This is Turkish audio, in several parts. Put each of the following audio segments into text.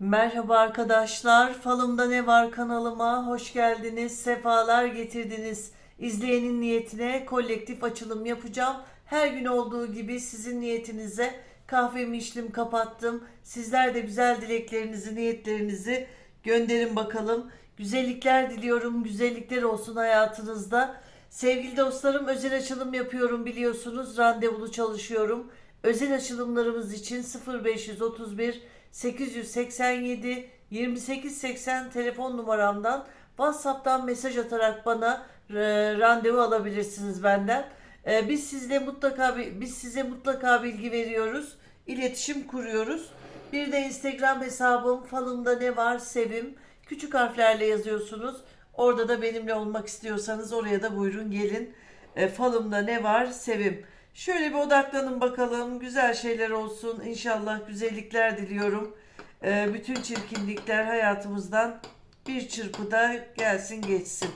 Merhaba arkadaşlar. Falımda ne var kanalıma hoş geldiniz. Sefalar getirdiniz. İzleyenin niyetine kolektif açılım yapacağım. Her gün olduğu gibi sizin niyetinize kahvemi içtim kapattım. Sizler de güzel dileklerinizi, niyetlerinizi gönderin bakalım. Güzellikler diliyorum. Güzellikler olsun hayatınızda. Sevgili dostlarım özel açılım yapıyorum biliyorsunuz. Randevulu çalışıyorum. Özel açılımlarımız için 0531 887 2880 telefon numaramdan WhatsApp'tan mesaj atarak bana e, randevu alabilirsiniz benden. E, biz sizle mutlaka bi- biz size mutlaka bilgi veriyoruz. İletişim kuruyoruz. Bir de Instagram hesabım falımda ne var sevim. Küçük harflerle yazıyorsunuz. Orada da benimle olmak istiyorsanız oraya da buyurun gelin. E, falımda ne var sevim. Şöyle bir odaklanın bakalım. Güzel şeyler olsun. İnşallah güzellikler diliyorum. E, bütün çirkinlikler hayatımızdan bir çırpıda gelsin geçsin.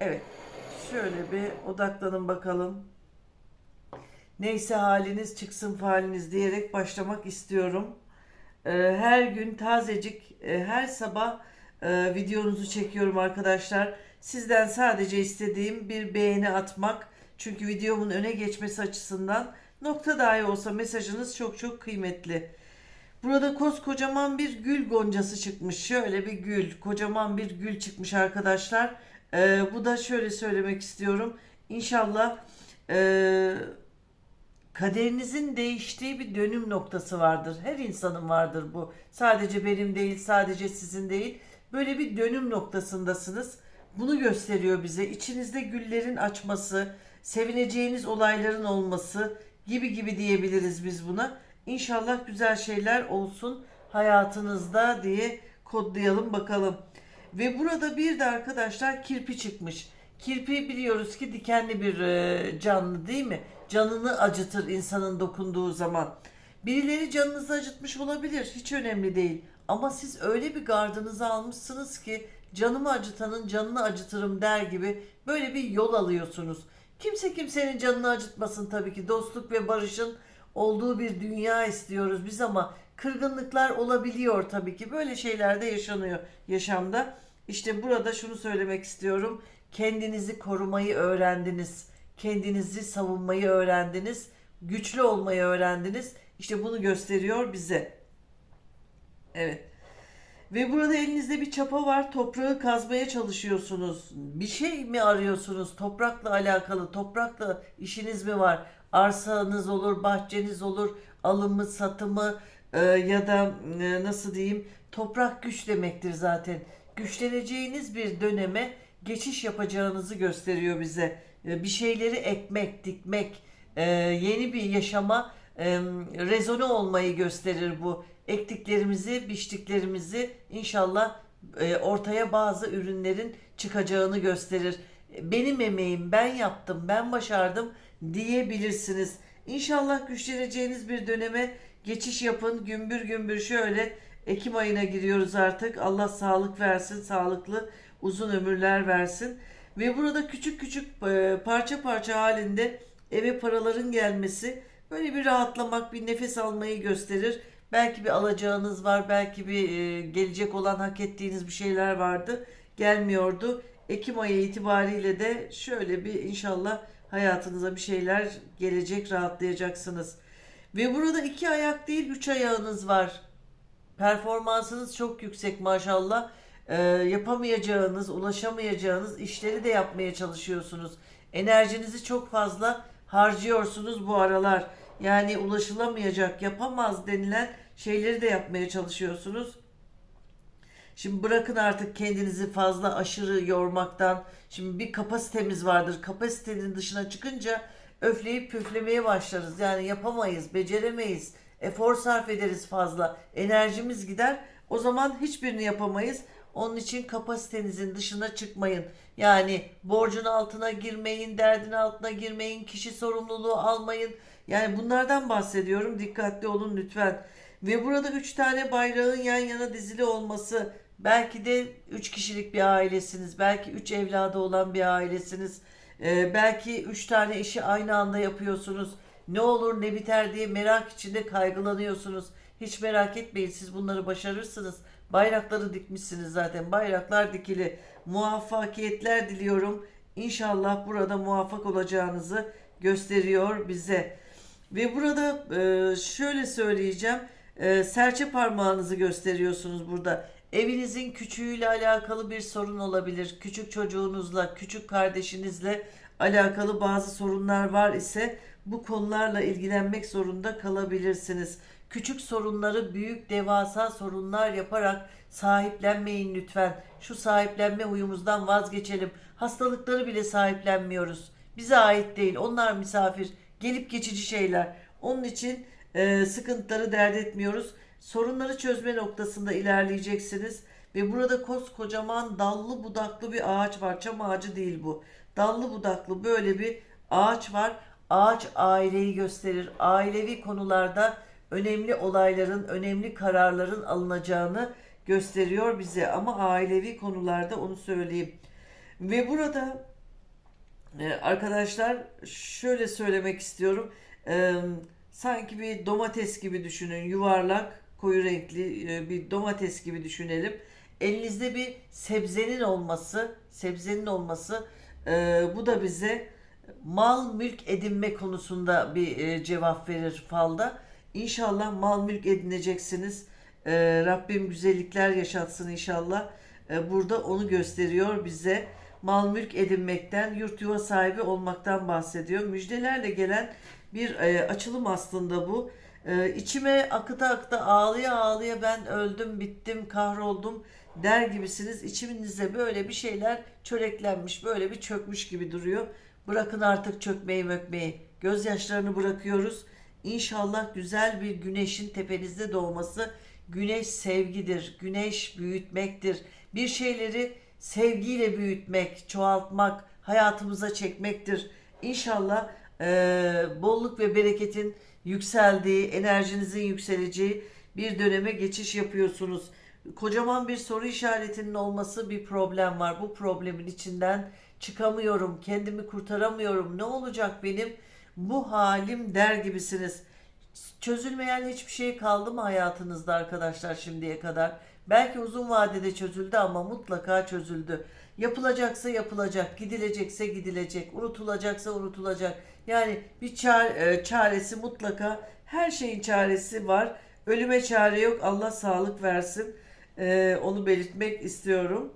Evet. Şöyle bir odaklanın bakalım. Neyse haliniz çıksın faliniz diyerek başlamak istiyorum. Ee, Her gün tazecik, e, her sabah e, videonuzu çekiyorum arkadaşlar. Sizden sadece istediğim bir beğeni atmak. Çünkü videomun öne geçmesi açısından nokta dahi olsa mesajınız çok çok kıymetli. Burada koskocaman bir gül goncası çıkmış. Şöyle bir gül, kocaman bir gül çıkmış arkadaşlar. Ee, bu da şöyle söylemek istiyorum. İnşallah e, kaderinizin değiştiği bir dönüm noktası vardır. Her insanın vardır bu. Sadece benim değil, sadece sizin değil. Böyle bir dönüm noktasındasınız. Bunu gösteriyor bize. İçinizde güllerin açması, sevineceğiniz olayların olması gibi gibi diyebiliriz biz buna. İnşallah güzel şeyler olsun hayatınızda diye kodlayalım bakalım. Ve burada bir de arkadaşlar kirpi çıkmış. Kirpi biliyoruz ki dikenli bir e, canlı değil mi? Canını acıtır insanın dokunduğu zaman. Birileri canınızı acıtmış olabilir. Hiç önemli değil. Ama siz öyle bir gardınızı almışsınız ki canımı acıtanın canını acıtırım der gibi böyle bir yol alıyorsunuz. Kimse kimsenin canını acıtmasın tabii ki. Dostluk ve barışın olduğu bir dünya istiyoruz biz ama kırgınlıklar olabiliyor tabii ki. Böyle şeyler de yaşanıyor yaşamda. İşte burada şunu söylemek istiyorum. Kendinizi korumayı öğrendiniz. Kendinizi savunmayı öğrendiniz. Güçlü olmayı öğrendiniz. İşte bunu gösteriyor bize. Evet. Ve burada elinizde bir çapa var. Toprağı kazmaya çalışıyorsunuz. Bir şey mi arıyorsunuz? Toprakla alakalı, toprakla işiniz mi var? Arsanız olur, bahçeniz olur, alımı, satımı e, ya da e, nasıl diyeyim? Toprak güç demektir zaten. Güçleneceğiniz bir döneme geçiş yapacağınızı gösteriyor bize. E, bir şeyleri ekmek, dikmek, e, yeni bir yaşama e, rezone olmayı gösterir bu. Ektiklerimizi, biçtiklerimizi inşallah e, ortaya bazı ürünlerin çıkacağını gösterir. Benim emeğim, ben yaptım, ben başardım diyebilirsiniz. İnşallah güçleneceğiniz bir döneme geçiş yapın. Gümbür gümbür şöyle Ekim ayına giriyoruz artık. Allah sağlık versin, sağlıklı uzun ömürler versin. Ve burada küçük küçük e, parça parça halinde eve paraların gelmesi böyle bir rahatlamak, bir nefes almayı gösterir. Belki bir alacağınız var, belki bir e, gelecek olan hak ettiğiniz bir şeyler vardı. Gelmiyordu. Ekim ayı itibariyle de şöyle bir inşallah hayatınıza bir şeyler gelecek, rahatlayacaksınız. Ve burada iki ayak değil, üç ayağınız var. Performansınız çok yüksek maşallah. Ee, yapamayacağınız, ulaşamayacağınız işleri de yapmaya çalışıyorsunuz. Enerjinizi çok fazla harcıyorsunuz bu aralar. Yani ulaşılamayacak, yapamaz denilen şeyleri de yapmaya çalışıyorsunuz. Şimdi bırakın artık kendinizi fazla aşırı yormaktan. Şimdi bir kapasitemiz vardır. Kapasitenin dışına çıkınca öfleyip püflemeye başlarız. Yani yapamayız, beceremeyiz. Efor sarf ederiz fazla. Enerjimiz gider. O zaman hiçbirini yapamayız. Onun için kapasitenizin dışına çıkmayın. Yani borcun altına girmeyin, derdin altına girmeyin, kişi sorumluluğu almayın. Yani bunlardan bahsediyorum. Dikkatli olun lütfen. Ve burada üç tane bayrağın yan yana dizili olması, belki de üç kişilik bir ailesiniz, belki üç evladı olan bir ailesiniz, Ee, belki üç tane işi aynı anda yapıyorsunuz. Ne olur ne biter diye merak içinde kaygılanıyorsunuz. Hiç merak etmeyin siz bunları başarırsınız. Bayrakları dikmişsiniz zaten. Bayraklar dikili. Muvaffakiyetler diliyorum. İnşallah burada muvaffak olacağınızı gösteriyor bize. Ve burada e, şöyle söyleyeceğim. E, serçe parmağınızı gösteriyorsunuz burada. Evinizin küçüğüyle alakalı bir sorun olabilir. Küçük çocuğunuzla, küçük kardeşinizle alakalı bazı sorunlar var ise bu konularla ilgilenmek zorunda kalabilirsiniz. Küçük sorunları büyük devasa sorunlar yaparak sahiplenmeyin lütfen. Şu sahiplenme huyumuzdan vazgeçelim. Hastalıkları bile sahiplenmiyoruz. Bize ait değil. Onlar misafir. Gelip geçici şeyler. Onun için e, sıkıntıları dert etmiyoruz. Sorunları çözme noktasında ilerleyeceksiniz. Ve burada koskocaman dallı budaklı bir ağaç var. Çam ağacı değil bu. Dallı budaklı böyle bir ağaç var. Ağaç aileyi gösterir. Ailevi konularda önemli olayların, önemli kararların alınacağını gösteriyor bize. Ama ailevi konularda onu söyleyeyim. Ve burada e, arkadaşlar şöyle söylemek istiyorum. E, sanki bir domates gibi düşünün. Yuvarlak, koyu renkli e, bir domates gibi düşünelim. Elinizde bir sebzenin olması, sebzenin olması e, bu da bize mal mülk edinme konusunda bir e, cevap verir falda. İnşallah mal mülk edineceksiniz. Rabbim güzellikler yaşatsın inşallah. Burada onu gösteriyor bize. Mal mülk edinmekten, yurt yuva sahibi olmaktan bahsediyor. Müjdelerle gelen bir e, açılım aslında bu. E, içime akıta akıta ağlıya ağlıya ben öldüm, bittim, kahroldum der gibisiniz. İçimizde böyle bir şeyler çöreklenmiş, böyle bir çökmüş gibi duruyor. Bırakın artık çökmeyi mökmeyi. Gözyaşlarını bırakıyoruz. İnşallah güzel bir güneşin tepenizde doğması. Güneş sevgidir. Güneş büyütmektir. Bir şeyleri sevgiyle büyütmek, çoğaltmak, hayatımıza çekmektir. İnşallah eee, bolluk ve bereketin yükseldiği, enerjinizin yükseleceği bir döneme geçiş yapıyorsunuz. Kocaman bir soru işaretinin olması bir problem var. Bu problemin içinden çıkamıyorum, kendimi kurtaramıyorum. Ne olacak benim bu halim der gibisiniz. Çözülmeyen hiçbir şey kaldı mı hayatınızda arkadaşlar şimdiye kadar? Belki uzun vadede çözüldü ama mutlaka çözüldü. Yapılacaksa yapılacak, gidilecekse gidilecek, unutulacaksa unutulacak. Yani bir çare- çaresi mutlaka, her şeyin çaresi var. Ölüme çare yok. Allah sağlık versin. E, onu belirtmek istiyorum.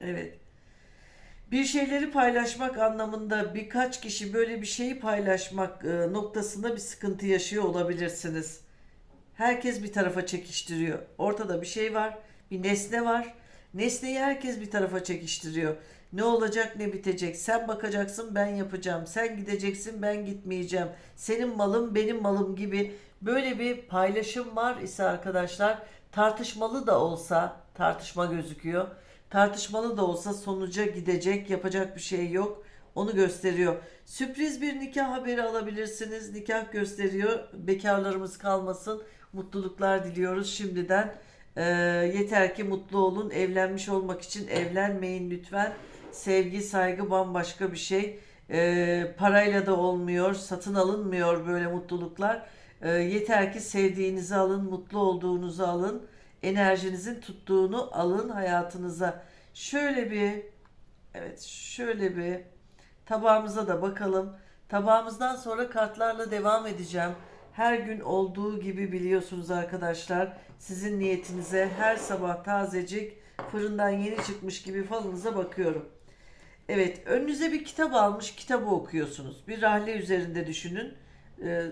Evet. Bir şeyleri paylaşmak anlamında birkaç kişi böyle bir şeyi paylaşmak e, noktasında bir sıkıntı yaşıyor olabilirsiniz. Herkes bir tarafa çekiştiriyor. Ortada bir şey var, bir nesne var. Nesneyi herkes bir tarafa çekiştiriyor. Ne olacak, ne bitecek? Sen bakacaksın, ben yapacağım. Sen gideceksin, ben gitmeyeceğim. Senin malım, benim malım gibi böyle bir paylaşım var ise arkadaşlar tartışmalı da olsa tartışma gözüküyor. Tartışmalı da olsa sonuca gidecek, yapacak bir şey yok. Onu gösteriyor. Sürpriz bir nikah haberi alabilirsiniz. Nikah gösteriyor. Bekarlarımız kalmasın. Mutluluklar diliyoruz şimdiden. Ee, yeter ki mutlu olun. Evlenmiş olmak için evlenmeyin lütfen. Sevgi, saygı bambaşka bir şey. Ee, parayla da olmuyor, satın alınmıyor böyle mutluluklar. Ee, yeter ki sevdiğinizi alın, mutlu olduğunuzu alın enerjinizin tuttuğunu alın hayatınıza. Şöyle bir evet şöyle bir tabağımıza da bakalım. Tabağımızdan sonra kartlarla devam edeceğim. Her gün olduğu gibi biliyorsunuz arkadaşlar. Sizin niyetinize her sabah tazecik fırından yeni çıkmış gibi falınıza bakıyorum. Evet, önünüze bir kitap almış, kitabı okuyorsunuz. Bir rahle üzerinde düşünün. Ee,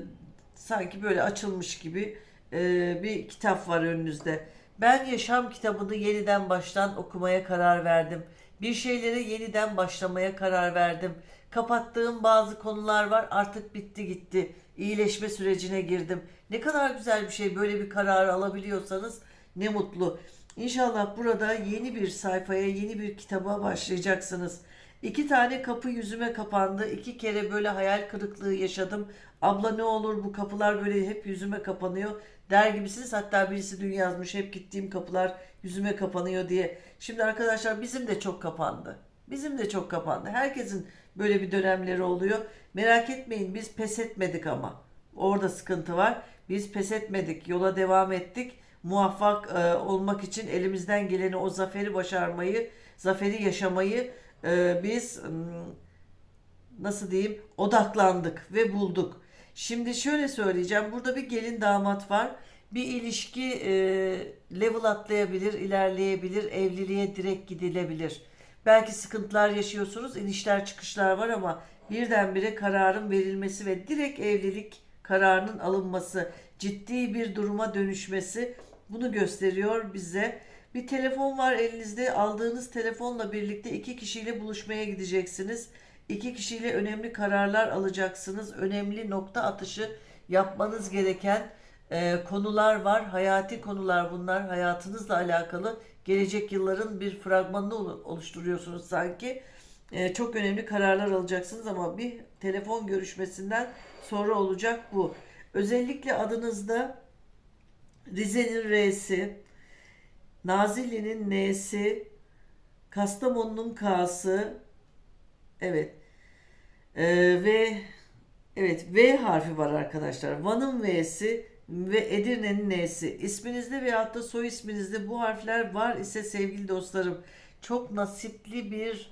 sanki böyle açılmış gibi e, bir kitap var önünüzde. Ben yaşam kitabını yeniden baştan okumaya karar verdim. Bir şeylere yeniden başlamaya karar verdim. Kapattığım bazı konular var artık bitti gitti. İyileşme sürecine girdim. Ne kadar güzel bir şey böyle bir karar alabiliyorsanız ne mutlu. İnşallah burada yeni bir sayfaya, yeni bir kitaba başlayacaksınız. İki tane kapı yüzüme kapandı. İki kere böyle hayal kırıklığı yaşadım. Abla ne olur bu kapılar böyle hep yüzüme kapanıyor der gibisiniz. Hatta birisi dün yazmış hep gittiğim kapılar yüzüme kapanıyor diye. Şimdi arkadaşlar bizim de çok kapandı. Bizim de çok kapandı. Herkesin böyle bir dönemleri oluyor. Merak etmeyin biz pes etmedik ama. Orada sıkıntı var. Biz pes etmedik, yola devam ettik. Muvaffak e, olmak için elimizden geleni o zaferi başarmayı, zaferi yaşamayı e, biz nasıl diyeyim odaklandık ve bulduk. Şimdi şöyle söyleyeceğim. Burada bir gelin damat var. Bir ilişki e, level atlayabilir, ilerleyebilir, evliliğe direkt gidilebilir. Belki sıkıntılar yaşıyorsunuz, inişler çıkışlar var ama birdenbire kararın verilmesi ve direkt evlilik kararının alınması, ciddi bir duruma dönüşmesi bunu gösteriyor bize. Bir telefon var elinizde. Aldığınız telefonla birlikte iki kişiyle buluşmaya gideceksiniz. İki kişiyle önemli kararlar alacaksınız. Önemli nokta atışı yapmanız gereken e, konular var. Hayati konular bunlar. Hayatınızla alakalı gelecek yılların bir fragmanını olu- oluşturuyorsunuz sanki. E, çok önemli kararlar alacaksınız ama bir telefon görüşmesinden sonra olacak bu. Özellikle adınızda Rize'nin R'si, Nazilli'nin N'si, Kastamonu'nun K'sı, evet Ee, ve evet V harfi var arkadaşlar. Van'ın V'si ve Edirne'nin N'si. İsminizde veyahut da soy isminizde bu harfler var ise sevgili dostlarım çok nasipli bir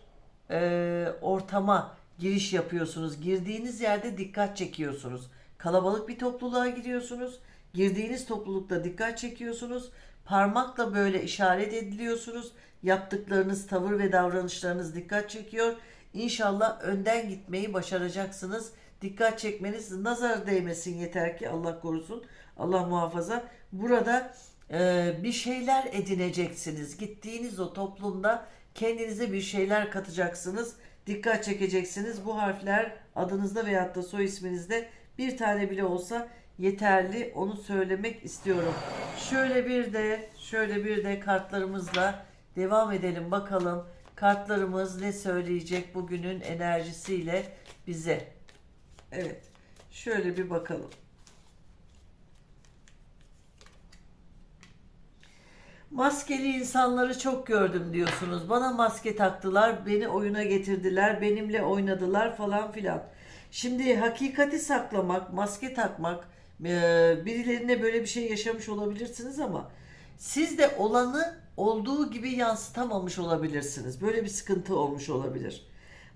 e, ortama giriş yapıyorsunuz. Girdiğiniz yerde dikkat çekiyorsunuz. Kalabalık bir topluluğa giriyorsunuz. Girdiğiniz toplulukta dikkat çekiyorsunuz. Parmakla böyle işaret ediliyorsunuz. Yaptıklarınız, tavır ve davranışlarınız dikkat çekiyor. İnşallah önden gitmeyi başaracaksınız. Dikkat çekmeniz nazar değmesin yeter ki Allah korusun. Allah muhafaza. Burada e, bir şeyler edineceksiniz. Gittiğiniz o toplumda kendinize bir şeyler katacaksınız. Dikkat çekeceksiniz. Bu harfler adınızda veyahut da soy isminizde bir tane bile olsa yeterli. Onu söylemek istiyorum. Şöyle bir de şöyle bir de kartlarımızla devam edelim bakalım. Kartlarımız ne söyleyecek bugünün enerjisiyle bize. Evet. Şöyle bir bakalım. Maskeli insanları çok gördüm diyorsunuz. Bana maske taktılar, beni oyuna getirdiler, benimle oynadılar falan filan. Şimdi hakikati saklamak, maske takmak, e, birilerine böyle bir şey yaşamış olabilirsiniz ama siz de olanı olduğu gibi yansıtamamış olabilirsiniz. Böyle bir sıkıntı olmuş olabilir.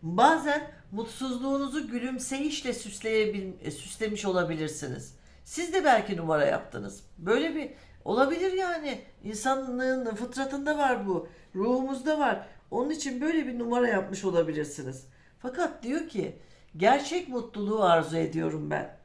Bazen mutsuzluğunuzu gülümseyişle e, süslemiş olabilirsiniz. Siz de belki numara yaptınız. Böyle bir olabilir yani. İnsanlığın fıtratında var bu. Ruhumuzda var. Onun için böyle bir numara yapmış olabilirsiniz. Fakat diyor ki gerçek mutluluğu arzu ediyorum ben.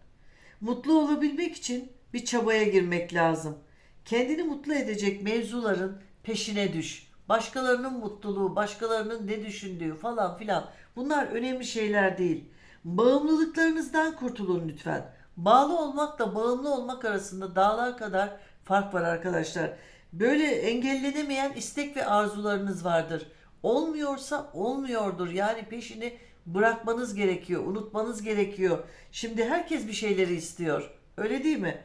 Mutlu olabilmek için bir çabaya girmek lazım. Kendini mutlu edecek mevzuların peşine düş. Başkalarının mutluluğu, başkalarının ne düşündüğü falan filan. Bunlar önemli şeyler değil. Bağımlılıklarınızdan kurtulun lütfen. Bağlı olmakla bağımlı olmak arasında dağlar kadar fark var arkadaşlar. Böyle engellenemeyen istek ve arzularınız vardır. Olmuyorsa olmuyordur. Yani peşini bırakmanız gerekiyor, unutmanız gerekiyor. Şimdi herkes bir şeyleri istiyor. Öyle değil mi?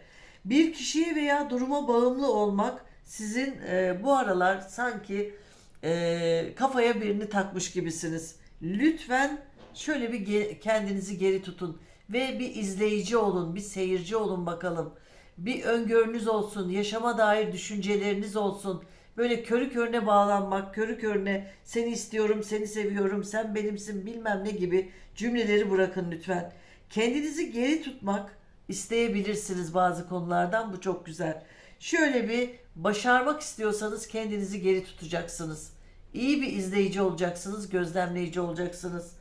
Bir kişiye veya duruma bağımlı olmak sizin e, bu aralar sanki e, kafaya birini takmış gibisiniz. Lütfen şöyle bir ge- kendinizi geri tutun ve bir izleyici olun, bir seyirci olun bakalım. Bir öngörünüz olsun, yaşama dair düşünceleriniz olsun. Böyle körü körüne bağlanmak, körü körüne seni istiyorum, seni seviyorum, sen benimsin bilmem ne gibi cümleleri bırakın lütfen. Kendinizi geri tutmak isteyebilirsiniz bazı konulardan. Bu çok güzel. Şöyle bir başarmak istiyorsanız kendinizi geri tutacaksınız. İyi bir izleyici olacaksınız, gözlemleyici olacaksınız.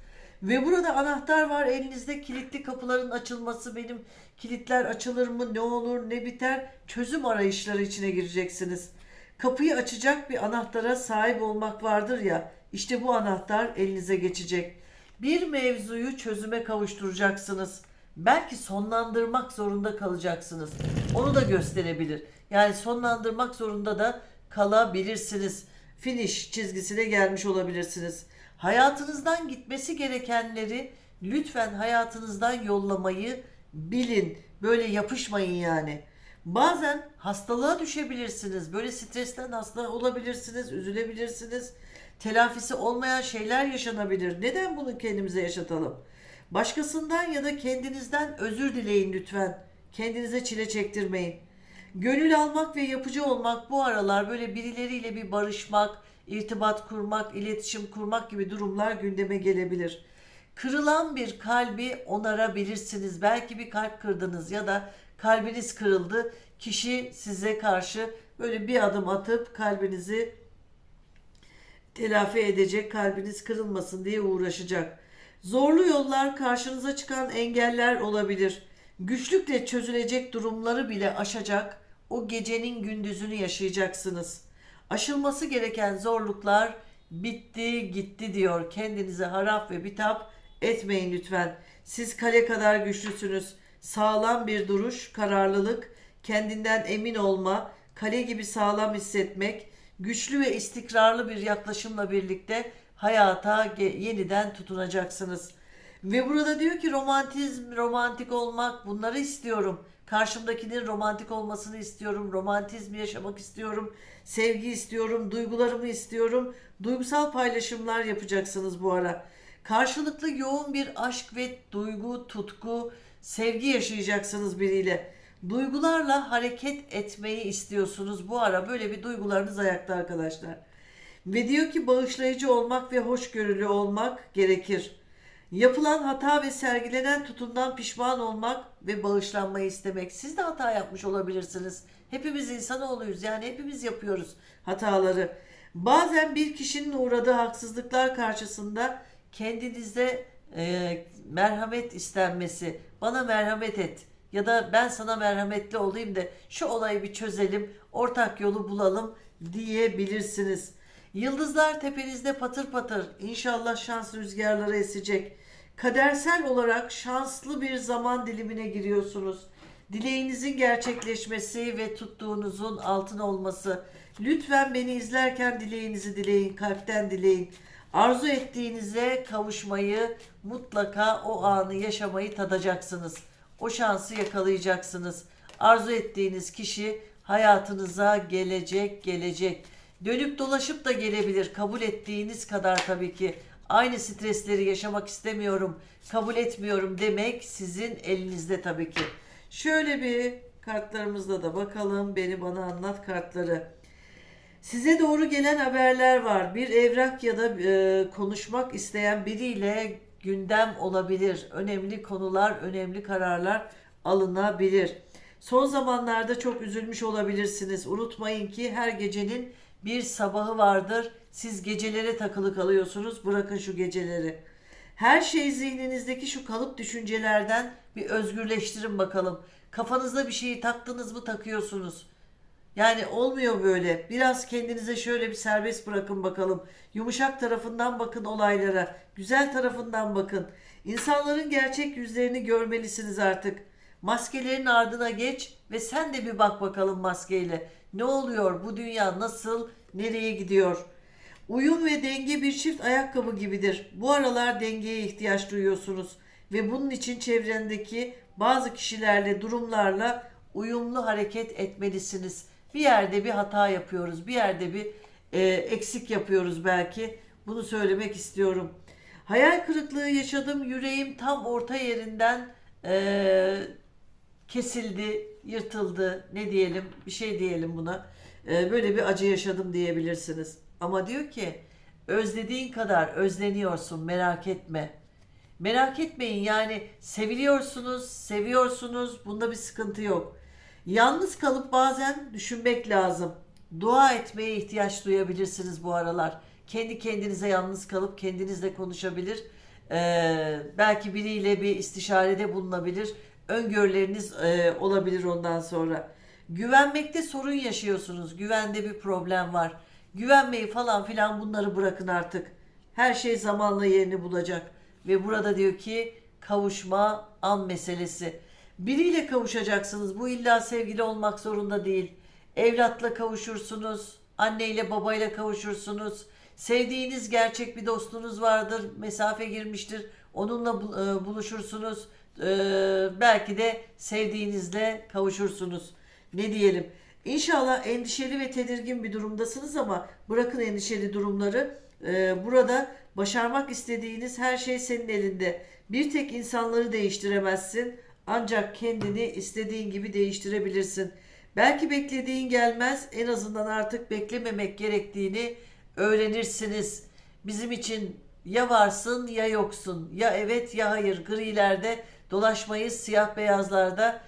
Ve burada anahtar var elinizde kilitli kapıların açılması benim kilitler açılır mı ne olur ne biter çözüm arayışları içine gireceksiniz. Kapıyı açacak bir anahtara sahip olmak vardır ya işte bu anahtar elinize geçecek. Bir mevzuyu çözüme kavuşturacaksınız. Belki sonlandırmak zorunda kalacaksınız. Onu da gösterebilir. Yani sonlandırmak zorunda da kalabilirsiniz. Finish çizgisine gelmiş olabilirsiniz. Hayatınızdan gitmesi gerekenleri lütfen hayatınızdan yollamayı bilin. Böyle yapışmayın yani. Bazen hastalığa düşebilirsiniz. Böyle stresten hasta olabilirsiniz, üzülebilirsiniz. Telafisi olmayan şeyler yaşanabilir. Neden bunu kendimize yaşatalım? Başkasından ya da kendinizden özür dileyin lütfen. Kendinize çile çektirmeyin. Gönül almak ve yapıcı olmak bu aralar böyle birileriyle bir barışmak, irtibat kurmak, iletişim kurmak gibi durumlar gündeme gelebilir. Kırılan bir kalbi onarabilirsiniz. Belki bir kalp kırdınız ya da kalbiniz kırıldı. Kişi size karşı böyle bir adım atıp kalbinizi telafi edecek, kalbiniz kırılmasın diye uğraşacak. Zorlu yollar, karşınıza çıkan engeller olabilir. Güçlükle çözülecek durumları bile aşacak, o gecenin gündüzünü yaşayacaksınız. Aşılması gereken zorluklar bitti gitti diyor. Kendinize harap ve bitap etmeyin lütfen. Siz kale kadar güçlüsünüz. Sağlam bir duruş, kararlılık, kendinden emin olma, kale gibi sağlam hissetmek, güçlü ve istikrarlı bir yaklaşımla birlikte hayata yeniden tutunacaksınız. Ve burada diyor ki romantizm, romantik olmak bunları istiyorum. Karşımdakinin romantik olmasını istiyorum. Romantizm yaşamak istiyorum. Sevgi istiyorum. Duygularımı istiyorum. Duygusal paylaşımlar yapacaksınız bu ara. Karşılıklı yoğun bir aşk ve duygu, tutku, sevgi yaşayacaksınız biriyle. Duygularla hareket etmeyi istiyorsunuz bu ara. Böyle bir duygularınız ayakta arkadaşlar. Ve diyor ki bağışlayıcı olmak ve hoşgörülü olmak gerekir. Yapılan hata ve sergilenen tutumdan pişman olmak ve bağışlanmayı istemek. Siz de hata yapmış olabilirsiniz. Hepimiz insanoğluyuz yani hepimiz yapıyoruz hataları. Bazen bir kişinin uğradığı haksızlıklar karşısında kendinize e, merhamet istenmesi, bana merhamet et ya da ben sana merhametli olayım da şu olayı bir çözelim, ortak yolu bulalım diyebilirsiniz. Yıldızlar tepenizde patır patır. İnşallah şans rüzgarları esecek. Kadersel olarak şanslı bir zaman dilimine giriyorsunuz. Dileğinizin gerçekleşmesi ve tuttuğunuzun altın olması. Lütfen beni izlerken dileğinizi dileyin, kalpten dileyin. Arzu ettiğinize kavuşmayı, mutlaka o anı yaşamayı tadacaksınız. O şansı yakalayacaksınız. Arzu ettiğiniz kişi hayatınıza gelecek, gelecek. Dönüp dolaşıp da gelebilir. Kabul ettiğiniz kadar tabii ki. Aynı stresleri yaşamak istemiyorum, kabul etmiyorum demek sizin elinizde tabii ki. Şöyle bir kartlarımızda da bakalım. Beni bana anlat kartları. Size doğru gelen haberler var. Bir evrak ya da e, konuşmak isteyen biriyle gündem olabilir. Önemli konular, önemli kararlar alınabilir. Son zamanlarda çok üzülmüş olabilirsiniz. Unutmayın ki her gecenin bir sabahı vardır. Siz gecelere takılı kalıyorsunuz. Bırakın şu geceleri. Her şey zihninizdeki şu kalıp düşüncelerden bir özgürleştirin bakalım. Kafanızda bir şeyi taktınız mı takıyorsunuz. Yani olmuyor böyle. Biraz kendinize şöyle bir serbest bırakın bakalım. Yumuşak tarafından bakın olaylara. Güzel tarafından bakın. İnsanların gerçek yüzlerini görmelisiniz artık. Maskelerin ardına geç ve sen de bir bak bakalım maskeyle. Ne oluyor? Bu dünya nasıl? Nereye gidiyor? Uyum ve denge bir çift ayakkabı gibidir. Bu aralar dengeye ihtiyaç duyuyorsunuz ve bunun için çevrendeki bazı kişilerle, durumlarla uyumlu hareket etmelisiniz. Bir yerde bir hata yapıyoruz, bir yerde bir e, eksik yapıyoruz belki. Bunu söylemek istiyorum. Hayal kırıklığı yaşadım, yüreğim tam orta yerinden e, kesildi, yırtıldı, ne diyelim, bir şey diyelim buna. E, böyle bir acı yaşadım diyebilirsiniz. Ama diyor ki, özlediğin kadar özleniyorsun, merak etme. Merak etmeyin yani seviliyorsunuz, seviyorsunuz. Bunda bir sıkıntı yok. Yalnız kalıp bazen düşünmek lazım. Dua etmeye ihtiyaç duyabilirsiniz bu aralar. Kendi kendinize yalnız kalıp kendinizle konuşabilir. Ee, belki biriyle bir istişarede bulunabilir. Öngörüleriniz e, olabilir ondan sonra. Güvenmekte sorun yaşıyorsunuz. Güvende bir problem var. Güvenmeyi falan filan bunları bırakın artık. Her şey zamanla yerini bulacak. Ve burada diyor ki kavuşma an meselesi. Biriyle kavuşacaksınız. Bu illa sevgili olmak zorunda değil. Evlatla kavuşursunuz. Anneyle babayla kavuşursunuz. Sevdiğiniz gerçek bir dostunuz vardır. Mesafe girmiştir. Onunla e, buluşursunuz. Ee, belki de sevdiğinizle kavuşursunuz. Ne diyelim? İnşallah endişeli ve tedirgin bir durumdasınız ama bırakın endişeli durumları. Ee, burada başarmak istediğiniz her şey senin elinde. Bir tek insanları değiştiremezsin Ancak kendini istediğin gibi değiştirebilirsin. Belki beklediğin gelmez. En azından artık beklememek gerektiğini öğrenirsiniz. Bizim için ya varsın ya yoksun. Ya evet ya hayır. Grilerde dolaşmayız. Siyah beyazlarda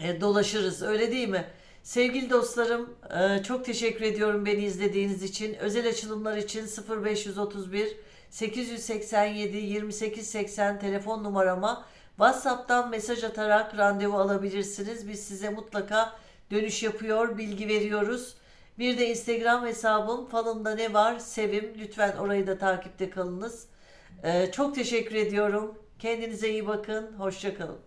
e, dolaşırız öyle değil mi? Sevgili dostlarım e, çok teşekkür ediyorum beni izlediğiniz için. Özel açılımlar için 0531 887 2880 telefon numarama WhatsApp'tan mesaj atarak randevu alabilirsiniz. Biz size mutlaka dönüş yapıyor, bilgi veriyoruz. Bir de Instagram hesabım falımda ne var sevim. Lütfen orayı da takipte kalınız. E, çok teşekkür ediyorum. Kendinize iyi bakın. Hoşçakalın.